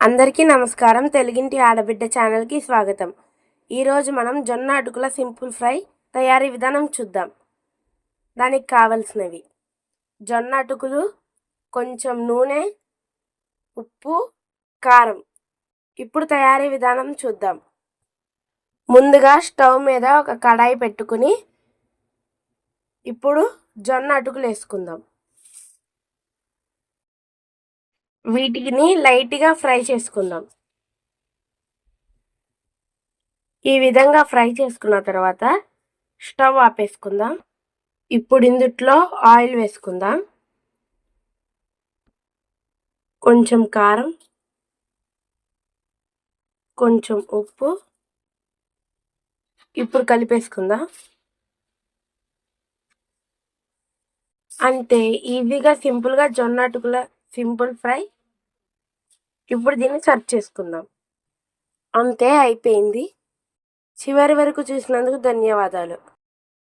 అందరికీ నమస్కారం. తెలుగింటి ఆడబిడ్డ ఛానల్కి స్వాగతం. ఈరోజు మనం జొన్న అటుకుల సింపుల్ ఫ్రై తయారీ విధానం చూద్దాం. దానికి కావలసినవి జొన్న అటుకులు కొంచెం నూనె ఉప్పు కారం. ఇప్పుడు తయారీ విధానం చూద్దాం. ముందుగా స్టవ్ మీద ఒక కడాయి పెట్టుకుని ఇప్పుడు జొన్న అటుకులు వేసుకుందాం. వీటిని లైట్గా ఫ్రై చేసుకుందాం. ఈ విధంగా ఫ్రై చేసుకున్న తర్వాత స్టవ్ ఆపేసుకుందాం. ఇప్పుడు ఇందుట్లో ఆయిల్ వేసుకుందాం. కొంచెం కారం కొంచెం ఉప్పు. ఇప్పుడు కలిపేసుకుందాం. అంతే ఈజీగా సింపుల్గా జొన్న అటుకుల సింపుల్ ఫ్రై ఇప్పుడు దీన్ని సర్చ్ చేసుకుందాం. అంతే అయిపోయింది. చివరి వరకు చూసినందుకు ధన్యవాదాలు.